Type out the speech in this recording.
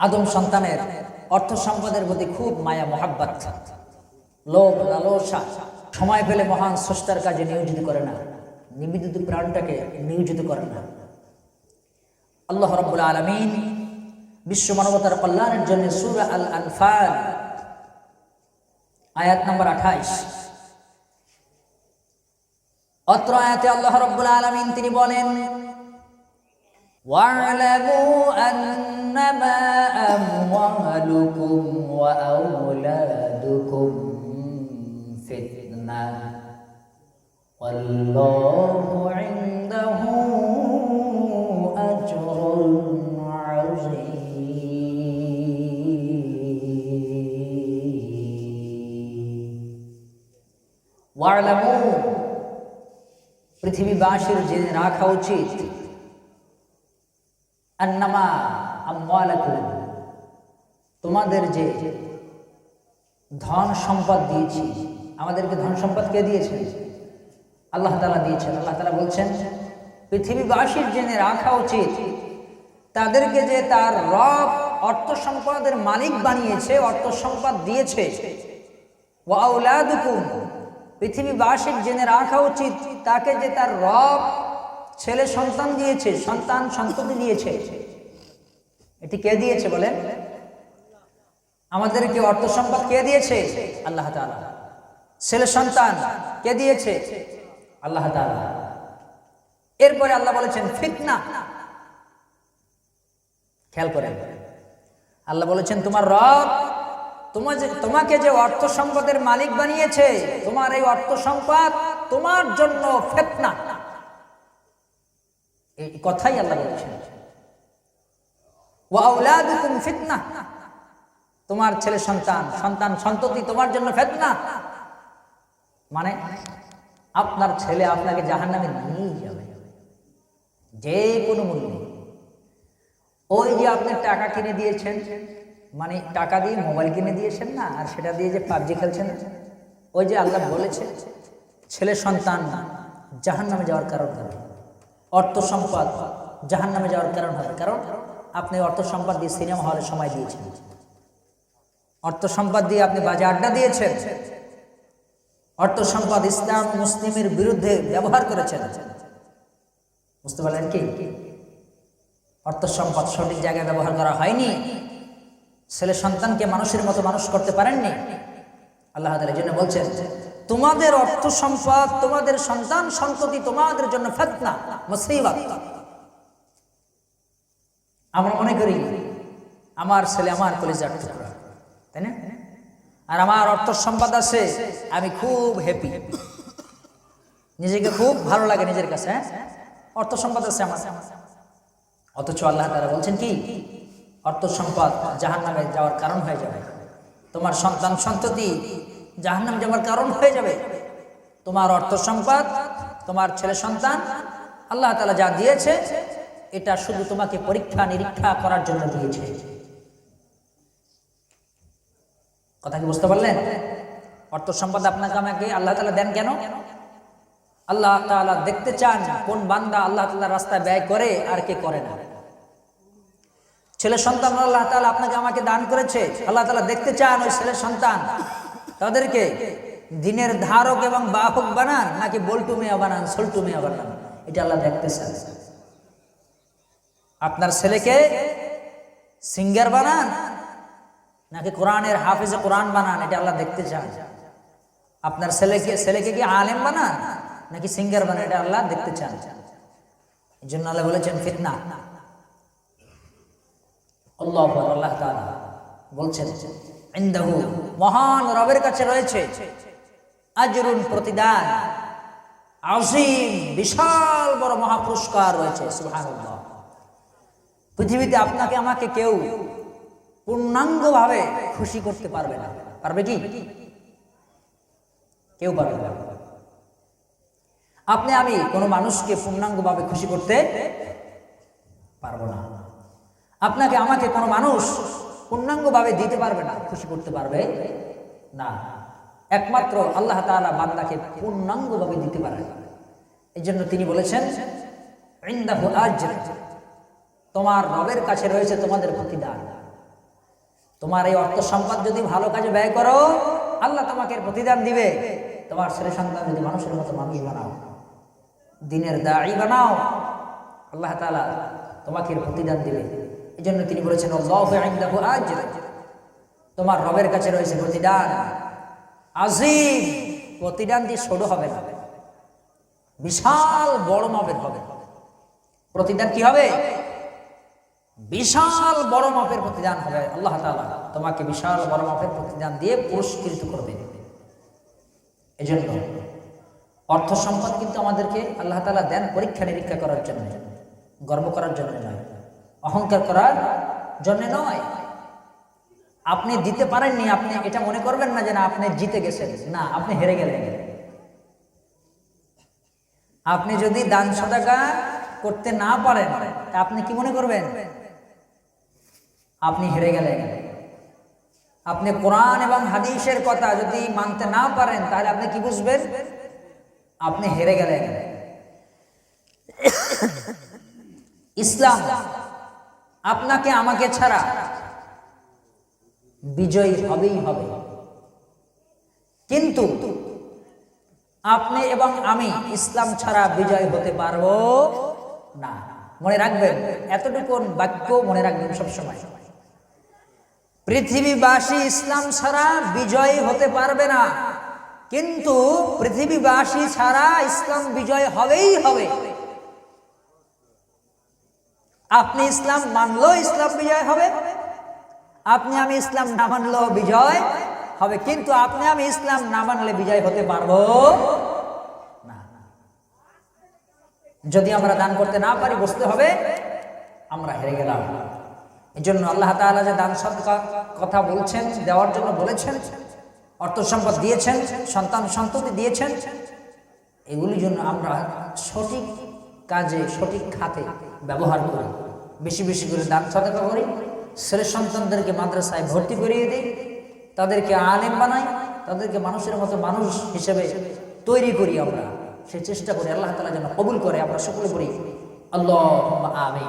আদম সন্তানের অর্থ সম্পদের প্রতি খুব মায়া মোহাব্বত লোভ লালসা সময় পেলে মহান স্রষ্টার কাজে নিয়োজিত করে না নিবেদিত প্রাণটাকে নিয়োজিত করে না আল্লাহ রব্বুল আলমিন বিশ্ব মানবতার কল্যাণের জন্য সুরা আল আনফাল আয়াত নম্বর আঠাইশ অত্র আয়াতে আল্লাহ রব্বুল আলমিন তিনি বলেন واعلموا أنما أموالكم وأولادكم فتنة والله عنده أجر عظيم واعلموا পৃথিবীবাসীর জেনে রাখা উচিত আন্নামা আমওয়ালাকুম তোমাদের যে ধন সম্পদ দিয়েছি, আমাদেরকে ধন সম্পদ কে দিয়েছেন আল্লাহ তালা দিয়েছেন। আল্লাহ তালা বলছেন, পৃথিবীবাসীর জেনে রাখা উচিত, তাদেরকে যে তার রব অর্থ সম্পদের মালিক বানিয়েছে, অর্থ সম্পদ দিয়েছে। পৃথিবীবাসীর জেনে রাখা উচিত, তাকে যে তার রব ছেলে সন্তান দিয়েছে, সন্তান সন্ততি দিয়েছে। এটি কে দিয়েছে বলেন? আমাদেরকে অর্থ সম্পদ কে দিয়েছে? আল্লাহ ছেলে সন্তান কে দিয়েছে? আল্লাহ এরপরে আল্লাহ বলেছেন, ফিতনা। খেয়াল করে আল্লাহ বলেছেন, তোমার রব তোমার যে, তোমাকে যে অর্থ সম্পদের মালিক বানিয়েছে, তোমার এই অর্থ সম্পদ তোমার জন্য ফেতনা। এই কথাই আল্লাহ বলেছেন। ফিতনা। তোমার ছেলে সন্তান সন্তান সন্ততি তোমার জন্য ফেতনা। মানে আপনার ছেলে আপনাকে জাহান্নামে নিয়ে যাবে। যে কোনো মূল্যে। ওই যে আপনি টাকা কিনে দিয়েছেন মানে টাকা দিয়ে মোবাইল কিনে দিয়েছেন না, আর সেটা দিয়ে যে পাবজি খেলছেন, ওই যে আল্লাহ বলেছে, ছেলে সন্তান জাহান নামে যাওয়ার কারণ হবে। অর্থ সম্পদ জাহান নামে যাওয়ার কারণ হবে। কারণ আপনি অর্থ সম্পদ দিয়ে সিনেমা হলে সময় দিয়েছেন। অর্থ সম্পদ দিয়ে আপনি বাজে আড্ডা দিয়েছেন। অর্থ সম্পদ ইসলাম মুসলিমের বিরুদ্ধে ব্যবহার করেছেন। বুঝতে পারলেন কি? অর্থ সম্পদ সঠিক জায়গায় ব্যবহার করা হয়নি। ছেলে সন্তানকে মানুষের মতো মানুষ করতে পারেননি। আল্লাহ এই জন্য বলছেন, তোমাদের অর্থ সম্পদ তোমাদের সন্তান সন্ততি তোমাদের জন্য ফেতনা, মুসিবত। আমরা মনে করি, আমার ছেলে আমার কলেজার টুকরা। তাই না? আর আমার অর্থ সম্পদ আছে, আমি খুব হ্যাপি নিজেকে খুব ভালো লাগে নিজের কাছে হ্যাঁ? অর্থ সম্পদ আছে আমার। অথচ আল্লাহ তারা বলছেন কি? অর্থ সম্পদ জাহান নামে যাওয়ার কারণ হয়ে যাবে। তোমার সন্তান সন্ততি জাহান নামে যাওয়ার কারণ হয়ে যাবে। তোমার অর্থ সম্পদ, তোমার ছেলে সন্তান, আল্লাহ তালা যা দিয়েছে, এটা শুধু তোমাকে পরীক্ষা নিরীক্ষা করার জন্য দিয়েছে। কথা কি বুঝতে পারলেন? অর্থ সম্পদ আপনাকে আমাকে আল্লাহ তালা দেন কেন? আল্লাহ তাআলা দেখতে চান কোন বান্দা আল্লাহ তাআলা রাস্তায় ব্যয় করে আর কে করে না। ছেলে সন্তান আল্লাহ তাআলা আপনাকে আমাকে দান করেছে। আল্লাহ তাআলা দেখতে চান ওই ছেলে সন্তান। তাদেরকে দিনের ধারক এবং বাহক বানান নাকি বল্টু মেয়া বানান, সল্টু মেয়া বানান, এটা আল্লাহ দেখতে চান। আপনার ছেলেকে সিঙ্গার বানান নাকি কোরআনের হাফিজে কোরআন বানান, এটা আল্লাহ দেখতে চান। আপনার ছেলেকে ছেলেকে কি আলেম বানান, নাকি সিঙ্গার বানান, এটা আল্লাহ দেখতে চান। এই জন্য আল্লাহ বলেছেন, ফিতনা। আল্লাহ আল্লাহ তাআলা বলছেন, ইনদাহু মহান রবের কাছে রয়েছে আজরুন প্রতিদান আজিম বিশাল বড় মহাপুরস্কার রয়েছে, সুবহানাল্লাহ। পৃথিবীতে আপনাকে, আমাকে কেউ পূর্ণাঙ্গভাবে খুশি করতে পারবে না। পারবে কি? কেউ পারবে না। আপনি, আমি কোনো মানুষকে পূর্ণাঙ্গভাবে খুশি করতে পারব না। আপনাকে, আমাকে কোনো মানুষ পূর্ণাঙ্গভাবে দিতে পারবে না, খুশি করতে পারবে না। একমাত্র আল্লাহ তাআলা বান্দাকে পূর্ণাঙ্গভাবে দিতে পারে। এই জন্য তিনি বলেছেন তোমার রবের কাছে রয়েছে তোমাদের প্রতিদান। তোমার এই অর্থ সম্পদ যদি ভালো কাজে ব্যয় করো, আল্লাহ তোমাকে প্রতিদান দিবে। তোমার ছেলে সন্তান যদি মানুষের মতো মানুষ বানাও, দিনের দাড়ি বানাও, আল্লাহ তালা তোমাকে প্রতিদান দিবে। এই জন্য তিনি বলেছেন আজর। তোমার রবের কাছে রয়েছে প্রতিদান। আজিম, প্রতিদান দিয়ে ছোট হবে না। বিশাল বড় মাপের হবে। প্রতিদান কি হবে? বিশাল বড় মাপের প্রতিদান হবে। আল্লাহ তাআলা তোমাকে বিশাল বড় মাপের প্রতিদান দিয়ে পুরস্কৃত করবে এজন্য অর্থ সম্পদ কিন্তু আমাদেরকে আল্লাহ তাআলা দেন পরীক্ষা নিরীক্ষা করার জন্য, গর্ব করার জন্য নয়, অহংকার করার জন্য নয়। আপনি দিতে পারেননি, আপনি এটা মনে করবেন না যে না, আপনি জিতে গেছেন। না, আপনি হেরে গেলেন। আপনি যদি দান সদাকা করতে না পারেন আপনি কি মনে করবেন? আপনি হেরে গেলেন। আপনি কোরআন এবং হাদিসের কথা যদি মানতে না পারেন, তাহলে আপনি কি বুঝবেন? আপনি হেরে গেলেন। ইসলাম আপনাকে, আমাকে ছাড়া বিজয়ী হবেই হবে। কিন্তু আপনি এবং আমি ইসলাম ছাড়া বিজয় হতে পারব না। মনে রাখবেন এতটুকু বাক্য মনে রাখবেন সবসময়। পৃথিবীবাসী ইসলাম ছাড়া বিজয় হতে পারবে না। কিন্তু পৃথিবীবাসী ছাড়া ইসলাম বিজয় হবেই হবে। আপনি ইসলাম মানলেও ইসলাম বিজয় হবে। আপনি আমি ইসলাম না মানলেও বিজয় হবে। কিন্তু আপনি আমি ইসলাম না মানলে বিজয় হতে পারব যদি আমরা দান করতে না পারি বুঝতে হবে, আমরা হেরে গেলাম। এই জন্য আল্লাহ তাআলা যে দান সদকা কথা বলছেন, দেওয়ার জন্য বলেছেন, অর্থ সম্পদ দিয়েছেন, সন্তান সন্ততি দিয়েছেন, এগুলির জন্য আমরা সঠিক কাজে, সঠিক খাতে ব্যবহার করি। বেশি বেশি করে দান সদকা করি, ছেলে সন্তানদেরকে মাদ্রাসায় ভর্তি করিয়ে দিই, তাদেরকে আলেম বানাই, তাদেরকে মানুষের মতো মানুষ হিসেবে তৈরি করি আমরা। সে চেষ্টা করি আল্লাহ তালা যেন কবুল করে, আমরা সকলে করি। আল্লাহ আমি